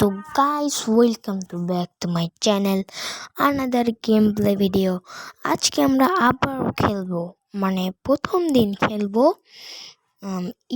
তো guys welcome to back to my channel another game play video আজকে আমরা আবারও খেলব মানে প্রথম দিন খেলব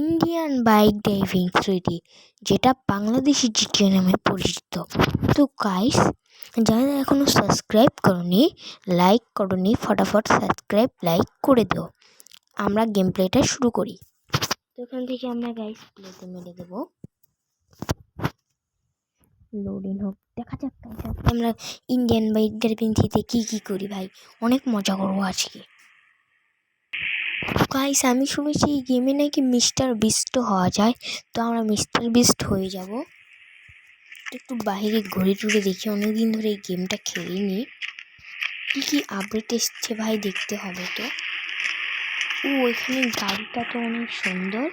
ইন্ডিয়ান বাইক ড্রাইভিং থ্রিডি যেটা বাংলাদেশি জিটিএ নামে পরিচিত। তো গাইস যারা এখনও সাবস্ক্রাইব করনি লাইক করনি, ফটাফট সাবস্ক্রাইব লাইক করে দিও। আমরা গেম প্লেটা শুরু করি। তো এখান থেকে আমরা গাইস প্লেতে মেরে দেবো। লোডিং হোক, দেখা যাক আমরা ইন্ডিয়ান বাইক ড্রাইভিং থ্রিতে কী কী করি ভাই? অনেক মজা করব আজকে। গাইস আমি শুনেছি এই গেমে নাকি মিস্টার বিস্ট হওয়া যায়, তো আমরা মিস্টার বিস্ট হয়ে যাব। একটু বাইরে ঘুরে টুরে দেখি, অনেকদিন ধরে এই গেমটা খেলিনি। কী কী আপডেট এসছে ভাই দেখতে হবে তো। ও ওইখানে গাড়িটা তো অনেক সুন্দর।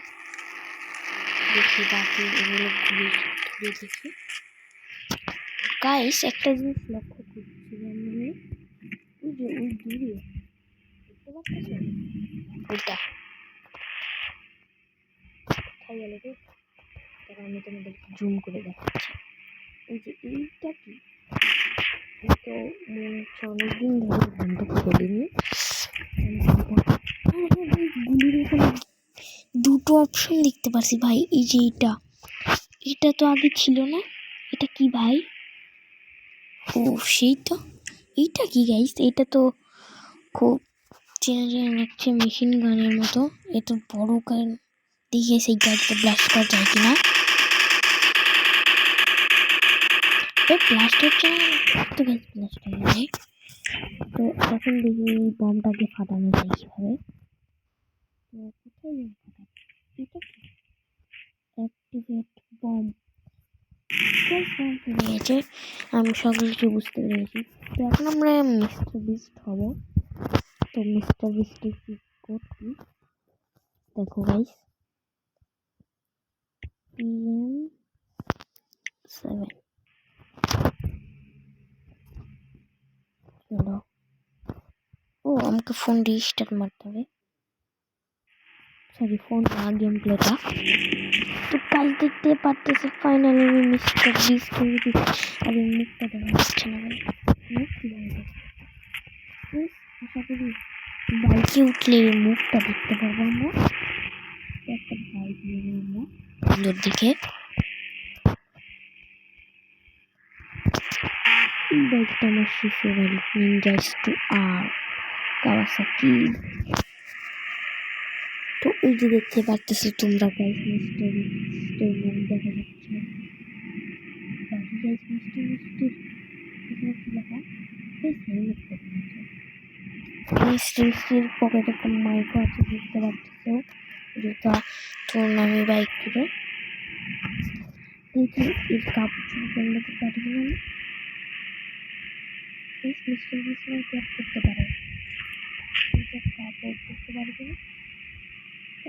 দেখি বাকি এগুলো ঘুরে ঘুরে দেখি। গাইস একটা জিনিস লক্ষ্য করছিলাম মানে ওই যে ওই দূরে, দেখতে পাচ্ছ ওটা কোথায় গেল রে? তারা আমি তোমাদের জুম করে দেখাচ্ছি। এই যে এইটা কি? তো মনে হচ্ছে অনেকদিন ধরে গেমটা খেলিনি গুলির এখানে দুটো অপশন দেখতে পাচ্ছি ভাই। এই যে এটা এটা তো আগে ছিল না। এটা কি ভাই? ও সেই তো। এইটা কি গাইস এটা তো খুব চেনা চেনা লাগছে মেশিন গানের মতো। এ তো বড় গান দেখে সেই গাড়িতে ব্লাস্ট করা যায় কিনা। ব্লাস্ট হচ্ছে তো গাইস ব্লাস্ট হয়ে তো এখন দেখি এই বমটাকে ফাটানো যায় কীভাবে। কোথায় এটা কি? অ্যাক্টিভেট বম আমি সকল কিছু বুঝতে পেরেছি। তো এখন আমরা মিস্টার বিস্ট হব। তো মিস্টার বিস্টের কি কোড কি? দেখো গাইস ও, আমাকে ফোন রেজিস্টার মারতে হবে। সরি ফোন না গেম প্লেটা তো কাজ দেখতে পারতেছে ফাইনালি আমি মিস্টার বিস্ট হয়ে দিচ্ছি আর এই মুখটা দেখা যাচ্ছে না ভাই। আশা করি বাইকে উঠলে এই মুখটা দেখতে পারব আমরা। একটা বাইক নিয়ে আমরা সুন্দর দিকে। বাইকটা আমার শিশু বাড়ি নিনজাস টু আর কাওয়াসাকি ওই যে দেখতে পারতেছো তোমরা গাইস মিস্টার মিস্টার দেখা যাচ্ছে। বাকি গাইস মিস্টার মিস্টার পকেটে একটা মাইকও আছে, দেখতে পারতেছো জুতা তো নামি বাইক থেকে দেখি এই কাপড় চোপড় পরলে তো পারি না। ক্যাপ করতে পারে। কাপড় করতে পারবে না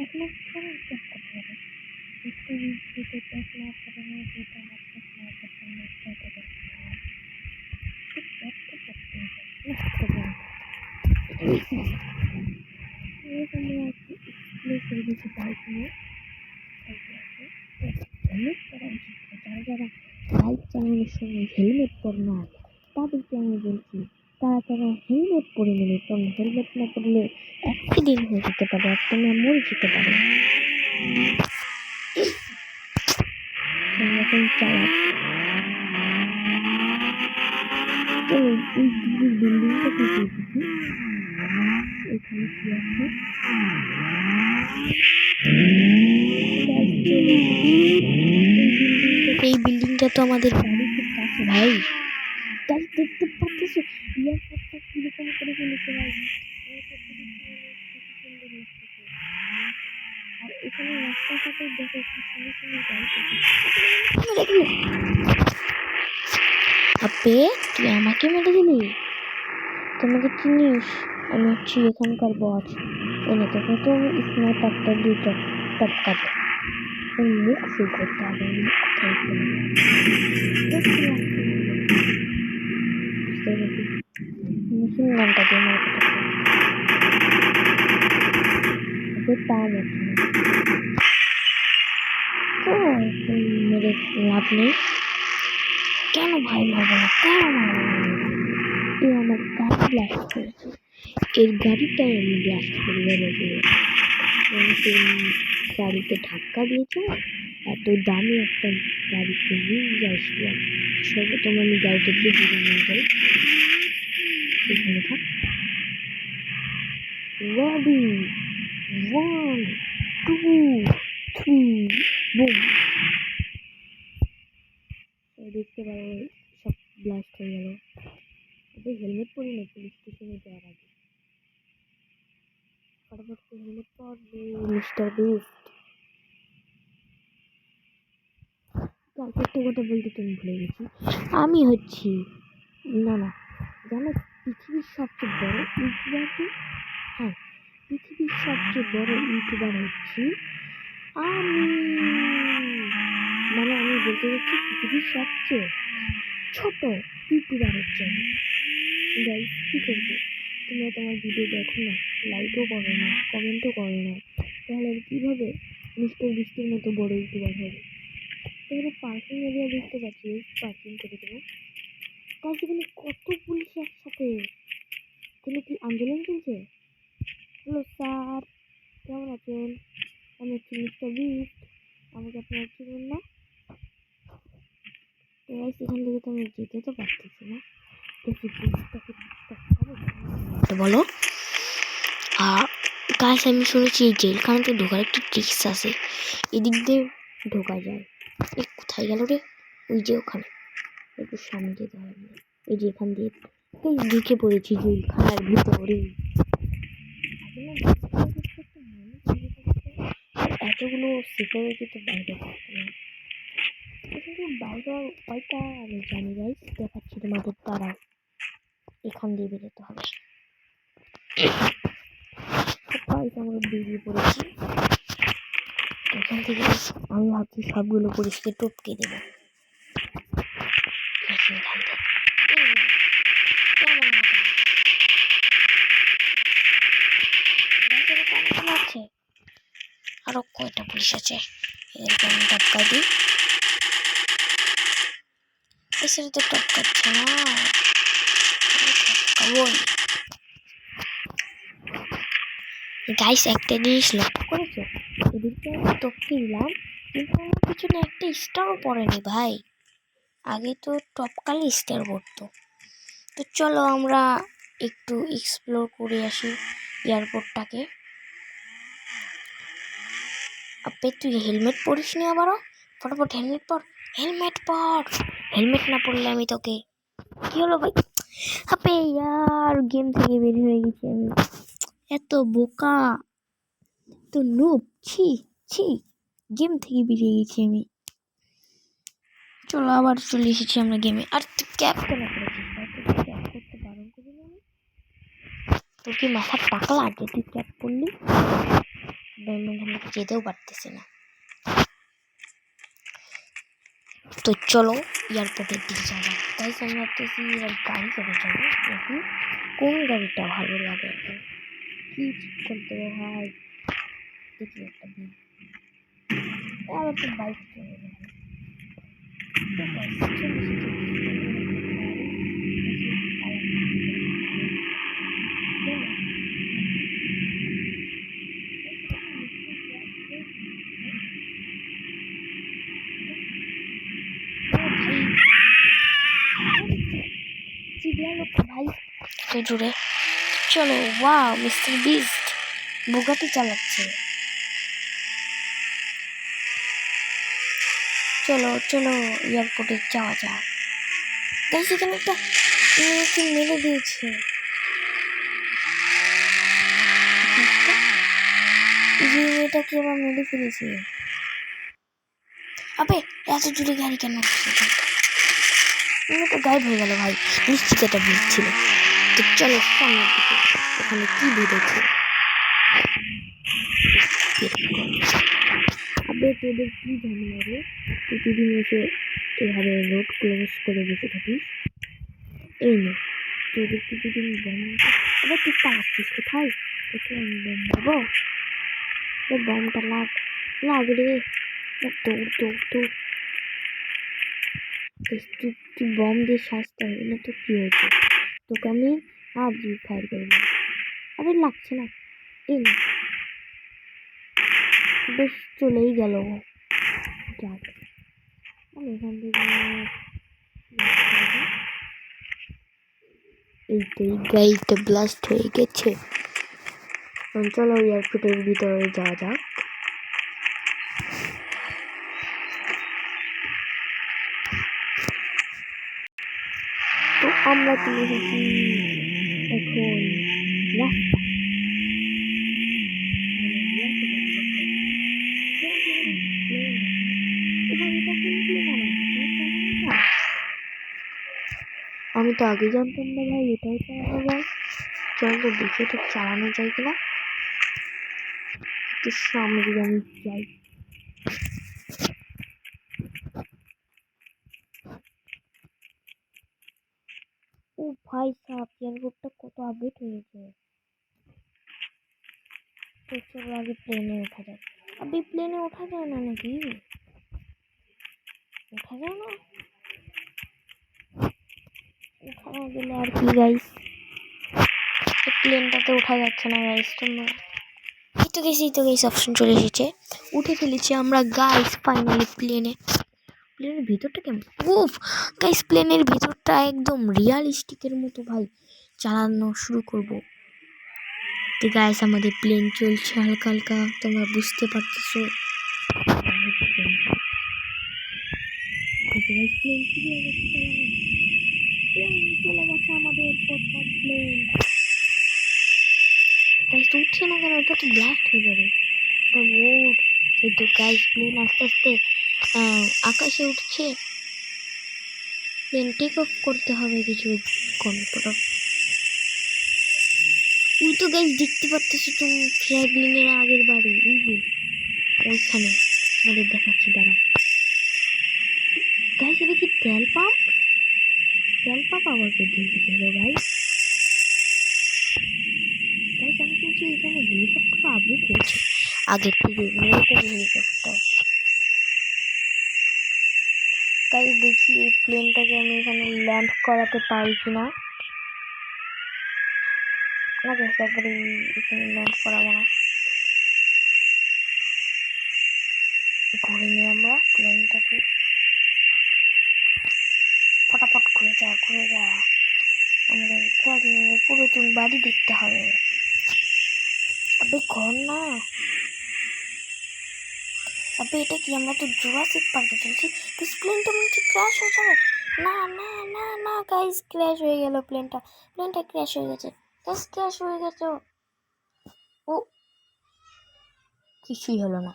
এখন কেন ক্যাপ করতে পারে একটু ভিডিওতে ক্যাপ না করে না যেটা আমার ক্যাপ না করতে না ক্যাপে ক্যাপ তো করতে হবে এখানে আছে এক্সপ্লোর করে দিচ্ছি বাইক নিয়ে হেলমেট পরা উচিত যারা যারা বাইক চালানোর সময় হেলমেট পরে না তাদেরকে আমি বলছি তারা তারা হেলমেট পরে নেবে কারণ হেলমেট না পরলে অ্যাক্সিডেন্ট হয়ে যেতে পারে একদমই মরে যেতে পারে এখন চালাচ্ছি তো ওই দূরের বিল্ডিংটা কি দেখেছি এখানে কি আছে এই বিল্ডিংটা তো আমাদের বাড়ির খুব কাছে ভাই। তাই দেখতে পাচ্ছি এয়ারপোর্টটা কীরকম করে ফেলেছে ভাই। আর এখানে রাস্তাঘাটে দেখো কি সুন্দর সুন্দর গাড়ি আবে তুই আমাকে মেরে দিলি? তোমাকে চিনিস আমি হচ্ছি এখানকার বস এনে তোকে তো আমি স্নাইপারটা দিয়ে টপকাবো ওই মুখ শুরু করতে হবে মুখ কোথায় বুঝতে পেরেছি মেশিন গানটা দিয়ে মারতে ওদের তা যাচ্ছে না মেরে লাভ নেই কেন ভাই মারবো না কেন এর গাড়িটাই আমি ব্লাস্ট করে দেবো আমাকে গাড়িতে ধাক্কা দিয়েছে, এত দামি একটা গাড়িতে নিয়ে যাইছিলাম সর্বপ্রথম আমি গাড়িটা দিয়ে দূরে নিয়ে যাই। এখানে থাক। Robi one two three boom দেখতে পারো সব ব্লাস্ট হয়ে গেল ওদের হেলমেট পরি না পুলিশ স্টেশনে যাওয়ার আগে ফটাফট করে হেলমেট পরবে মিস্টার বিস্ট একটা কথা বলতে তুমি ভুলে গেছি আমি হচ্ছি। না না, জানো পৃথিবীর সবচেয়ে বড় ইউটিউবার হ্যাঁ পৃথিবীর সবচেয়ে বড় ইউটিউবার হচ্ছি আমি। মানে আমি বলতে চাচ্ছি পৃথিবীর সবচেয়ে ছোট ইউটিউবার হচ্ছে আমি। গাইস কী করব? তোমরা তোমার ভিডিও দেখো না লাইকও করো না কমেন্টও করো না। তাহলে কীভাবে মিস্টার বৃষ্টির মতো বড় ইউটিউবার হবে? এখানে পার্কিং এরিয়া দেখতে পাচ্ছি পার্কিং করে দেবো। তার সেখানে কত পুলিশ একসাথে? তাহলে কি আন্দোলন চলছে? হ্যালো স্যার কেমন আছেন? আমি হচ্ছি মিস্টার বিস্ট আমাকে আপনারা চিনেন না? guys, এখান থেকে তো আমি যেতে তো পারতেছি না। বলো। আর গাছ আমি শুনেছি এই জেলখানাতে ঢোকার একটা ট্রিক্স আছে। এদিক দিয়ে ঢোকা যায়। এ, কোথায় গেল রে? ওই যে ওখানে। একটু সামনে যেতে এই যে এখান দিয়ে। এই ঢুকে পড়েছি জেলখানার ভিতরে। এতগুলো সিকিউরিটি তো বাইরে থাকতে কিন্তু বাইরে উপায়টা আমি জানি গাইস দেখাচ্ছি তোমাদের তারা এখান দিয়ে বেরোতে হবে। আমরা বেরিয়ে পড়েছি? এখান থেকে আমি ভাবছি সবগুলো পুলিশকে টপকে দেবো। গেছি এখান থেকে। এই যে, কেমন মজা? দেখো তো কেমন আছে। আরও কয়টা পুলিশ আছে? এদেরকে আমি টপকা দিই। এসে তো টপকাচ্ছে না। টপকাবই। গাইস একটা জিনিস লক্ষ্য করেছ? টপকে দিলাম কিন্তু আমার পিছনে একটা স্টারও পড়েনি ভাই। আগে তো টপকালে স্টার পড়তো। তো চলো আমরা একটু এক্সপ্লোর করে আসি এয়ারপোর্টটাকে আপে তুই হেলমেট পরিস নি আবারও? ফটাফট হেলমেট পর হেলমেট পর। হেলমেট না পরলে আমি তোকে কি হলো ভাই? আপে ইয়ার গেম থেকে বের হয়ে গেছি আমি। এত বোকা। তো নুব ছি। ছি গেম থেকে বেরিয়ে গেছি আমি। চলো আবার চলে এসেছি আমরা গেমে আর তুই ক্যাপ কেন করেছিস? ক্যাপ করতে বারণ কি মাথা টাকলা যে তুই ক্যাপ করলি যেতেও পারতেছি না। তো চলো এয়ারপোর্টের দিকে যাব তাই ভাবতেছি গাড়ি করে যাব। দেখি কোন গাড়িটা ভালো লাগে। কি ঠিক করতে ভাই দেখি একটা দিন। আবার বাইক ভাই জুড়ে। চলো ওয়াও মিস্টার বিস্ট বুগাটি চালাচ্ছে। চলো চলো এয়ারপোর্টে যাওয়া যাক। গাইস এখানে একটা মেয়েকে মেরে দিয়েছে। যে মেয়েটাকে আবার মেরে ফেলেছে। আবে, এত জোরে গাড়ি কেন মেয়েটা গায়েব হয়ে গেল ভাই। নিশ্চিত এটা ভিড় ছিল। তো চলো, সামনের দিকে। ওখানে কি ভিড় আছে? আবে তোদের কি ঝামেলা রে? প্রতিদিন এসে এভাবে রোড ক্লোজ করে বসে থাকিস? এই নে, তোদের প্রতিদিন বম আবার তুই পালাচ্ছিস কোথায়? তোকে আমি দেবো? এ বমটা লাগ লাগ রে। এ দৌড় তুই বম দিয়ে সাজতে হবে না তো কী হয়েছে? তোকে আমি আর দুই ফায়ার করব আরে লাগছে না। এই না। বেশ চলেই গেল। এখান থেকে এই তো এই গাড়িটা ব্লাস্ট হয়ে গেছে। চলো এয়ারপোর্টের ভিতরে যাওয়া যাক। তো আমরা চলে এখন রাস্তা তো আগে জানতাম না ভাই, এটাই চালানো যায় চল তো দেখে তো চালানো যায় কিনা। একটু সামনে দিকে আমি যাই। ও ভাই সাপ এয়ারপোর্টটা কত আপডেট হয়েছে? তো চলো আগে প্লেনে ওঠা যাক। আবে প্লেনে ওঠা যায় না নাকি? ওঠা যায় না? গেলে আর কি গাইস প্লেনটাতে ওঠা যাচ্ছে না গাইস তোমরা। এই তো গেছি তো গেছি অপশন চলে এসেছে। উঠে ফেলেছি আমরা গাইস ফাইনালি প্লেনে প্লেনের ভিতরটা কেমন? উফ গাইস প্লেনের ভিতরটা একদম রিয়ালিস্টিকের মতো, ভাই। চালানো শুরু করব। তো গাইস আমাদের প্লেন চলছে হালকা হালকা, তোমরা বুঝতে পারতেছো। প্লেন চলে গেছে আমাদের প্রথম প্লেন গাইস উঠছে না কেন? ওটা তো ব্লাস্ট হয়ে যাবে। ওর এই তো গাইস প্লেন আস্তে আস্তে আকাশে উঠছে। প্লেন টেক অফ করতে হবে কিছু কম্পিউটার ওই তো গাইস দেখতে পাচ্তেছো তুমি ফ্র্যাগলিনের আগের বাড়ি। ওই যে ওইখানে। আমাদের দেখাচ্ছি দাঁড়া গাইস এটা কি তেল পাম্প পাম্প আবার পর্যন্ত গেল ভাই। গাইস আমি শুনছি এখানে হেলিকপ্টার আপডেট হয়েছে? আগের থেকে মিলিটারি হেলিকপ্টার তাই দেখি এই প্লেনটাকে আমি এখানে ল্যান্ড করাতে পারি কিনা। না বেশ একবারে এখানে ল্যান্ড করাবো না। ঘুরে নিই আমরা প্লেনটাকে ফটাফট ঘুরে যা ঘুরে যা। আমাদের পুরাতন বাড়ি দেখতে হবে। আবে, ঘর না। আবে, এটা কি আমরা তো জুরাসিক পার্কে চলছি প্লেনটা মনে হচ্ছে ক্র্যাশ হয়ে যাবে। না না না না গাইস ক্র্যাশ হয়ে গেল প্লেনটা প্লেনটা ক্র্যাশ হয়ে গেছে। গাইস ক্র্যাশ হয়ে গেছে। ও, কিছুই হলো না।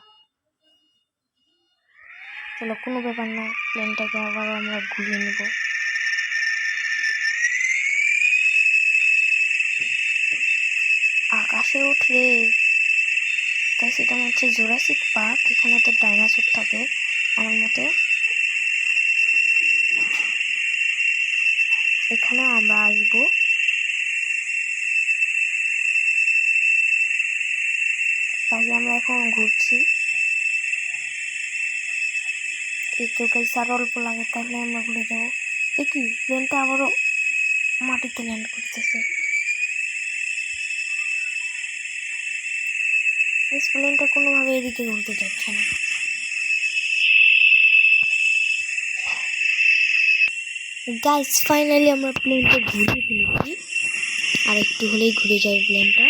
চলো, কোনো ব্যাপার না। প্লেনটাকে আবার আমরা ঘুরিয়ে নেব। আকাশে উঠরে তাই সেটা মনে হচ্ছে জোরাসিক পার্ক। এখানে তো ডাইনোসর থাকে আমার মতে। এখানেও আমরা আসব। তাই আমরা এখন ঘুরছি। তো গাইস অল্প লাগে, তাহলে আমরা ঘুরে যাব। এ কি প্লেনটা আবারও মাটিতে ল্যান্ড করতেছে। প্লেনটা কোনোভাবে এদিকে ঘুরতে যাচ্ছে না। গাইস ফাইনালি আমরা প্লেনটা ঘুরে ফেলেছি। আর একটু হলেই ঘুরে যায় প্লেনটা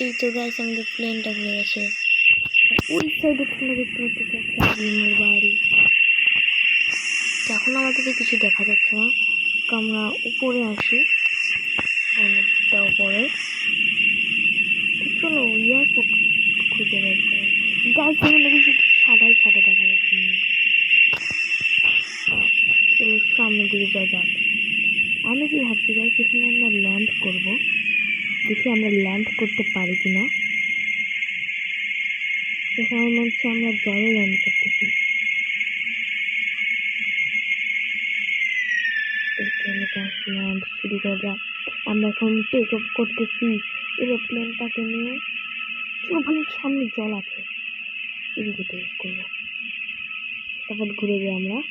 এই তো গাইস আমাদের প্লেনটা ঘুরে গেছে। ওই সাইডে তোমরা দেখতে পাচ্ছি একটা প্লেনের বাড়ি। এখন আমাদেরকে কিছু দেখা যাচ্ছে না। আমরা উপরে আসি। উপরে তো চলো এয়ারপোর্ট খুঁজে বের করে। গাইস এখানে কিছু সাদাই সাদা দেখা যাচ্ছে। চলো, সামনের দিকে যাওয়া যাক। আমি কি ভাবছি গাইস এখানে আমরা ল্যান্ড করব? দেখি আমরা ল্যান্ড করতে পারি কি না সেখানে মনে হচ্ছে আমরা জলে ল্যান্ড করতেছি। ল্যান্ড শুরু করা যাক। আমরা এখন টেক অফ করতেছি। এরোপ্লেনটাকে নিয়ে ভাই সামনে জল আছে। এদিকে টেক অফ করব। তারপর ঘুরে যাই আমরা।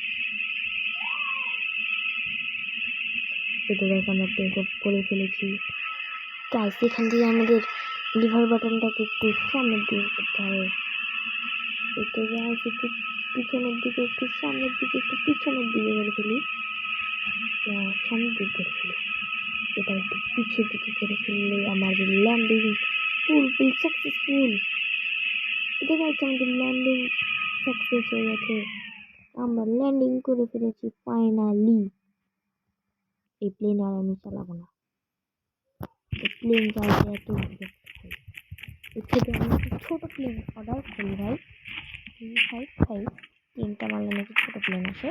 এতে আমরা টেক অফ করে ফেলেছি। গাছ এখান থেকে আমাদের লিভার বাটনটাকে একটু সামনের দিকে করতে হবে। এতে গাছ একটু পিছনের দিকে একটু সামনের দিকে একটু পিছনের দিকে করে ফেলি। না, সামনের দিকে করে ফেলি। করে ফেললে ল্যান্ডিং ফুলফিল সাকসেসফুল এটা গাছ আমাদের ল্যান্ডিং সাকসেস হয়ে গেছে। আমরা ল্যান্ডিং করে ফেলেছি ফাইনালি এই প্লেন আর আমি চালাবো না। প্লেন চালাতে এত এর থেকে আমি একটা ছোটো প্লেন অর্ডার করি ভাই। থ্রি ফাইভ ফাইভ তিনটা মারলে নাকি ছোটো প্লেন আসে।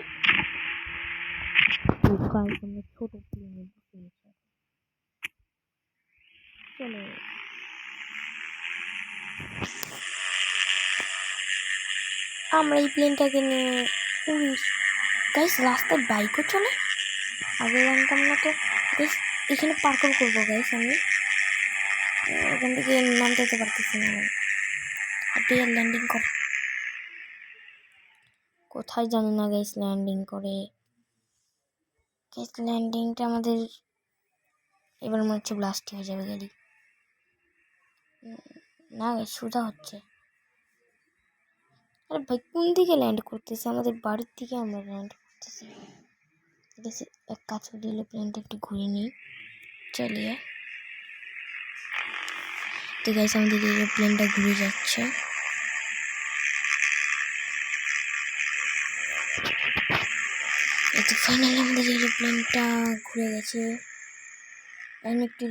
আমরা ছোটো প্লেনে চলো আমরা এই প্লেনটাকে নিয়ে উড়ি। গাইস রাস্তায় বাইকও চলে। আগে জানতাম না তো। গাইস এখানে পার্কও করব গাইস আমি। এখান থেকে নামতে যেতে পারতেছি না। হাতে ল্যান্ডিং কর। কোথায় জানি না গাইস ল্যান্ডিং করে। গাইস ল্যান্ডিংটা আমাদের এবার মনে হচ্ছে ব্লাস্ট হয়ে যাবে গাড়ি না সোজা হচ্ছে। আরে ভাই, কোন দিকে ল্যান্ড করতেছে? আমাদের বাড়ির দিকে আমরা ল্যান্ড করতেছি। ঠিক এক কাজ করে দিলে প্লেনটা একটু ঘুরে নিই। চালিয়ে ঠিক আছে আমাদের এরোপ্লেনটা ঘুরে যাচ্ছে। ফাইনালি আমাদের এরোপ্লেনটা ঘুরে গেছে। এখন একটু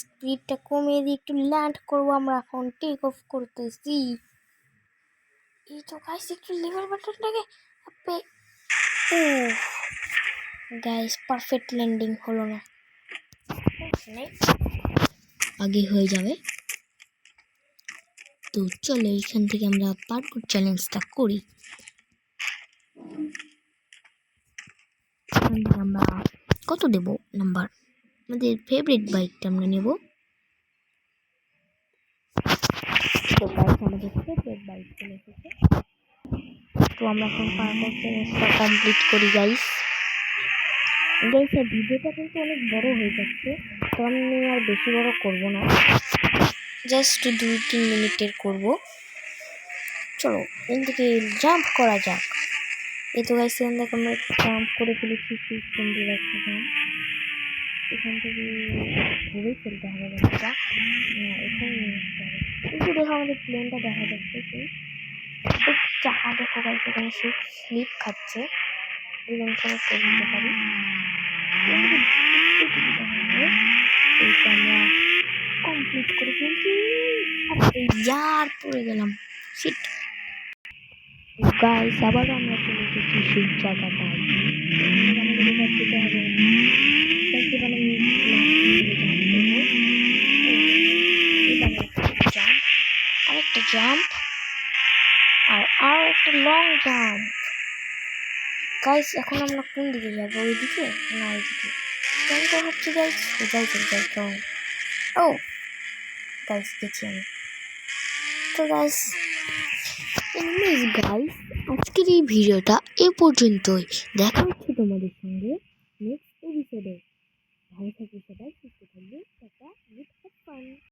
স্পিডটা কমিয়ে দিয়ে একটু ল্যান্ড করব আমরা এখন টেক অফ করতেছি। এই তো গাইস একটু লিভার বাটনটাকে আপে ও গাইস পারফেক্ট ল্যান্ডিং হলো না। আগে হয়ে যাবে। তো চলো এখান থেকে আমরা পার্কুর চ্যালেঞ্জটা করি। আমরা কত দেব নাম্বার আমাদের ফেভারিট বাইকটা আমরা নেব। তো আমাদের ফেভারিট বাইক চলে এসেছে তো আমরা এখন চ্যালেঞ্জটা কমপ্লিট করি গাইস গাইস এই ভিডিওটা কিন্তু অনেক বড় হয়ে যাচ্ছে। তো আমি আর বেশি বড় করব না। জাস্ট দুই তিন মিনিটের করব। চলো এখান থেকে জাম্প করা যাক। এই তো গাইস এখান থেকে আমরা জাম্প করে ফেলেছি খুব সুন্দর একটা জাম্প এখান থেকে ঘুরে ফেলতে হবে গাড়িটা এখানে যে দেখো আমাদের প্লেনটা দেখা যাচ্ছে সেই চাকা দেখো গাইস এখানে সে স্লিপ খাচ্ছে। করে দিতে পারি। এইটা আমরা কমপ্লিট করে ফেলছি। আরে ইয়ার পড়ে গেলাম। শিট গাইস আবার আমরা চলে এসেছি সেই জায়গাটায়। জাম্প আর আর একটা লং জাম্প গাইস এখন আমরা কোন দিকে যাব? ওইদিকে? না, ওইদিকে। কেন তো ভাবছি গাইস সোজাই চলে যাই কেমন ও গাইস গেছি আমি। তো গাইস এনিওয়েজ গাইস আজকের এই ভিডিওটা এ পর্যন্তই। দেখা হচ্ছে তোমাদের সঙ্গে নেক্সট এপিসোডে ভালো থাকবে সবাই, সুস্থ থাকবে, টাটা গুড ফান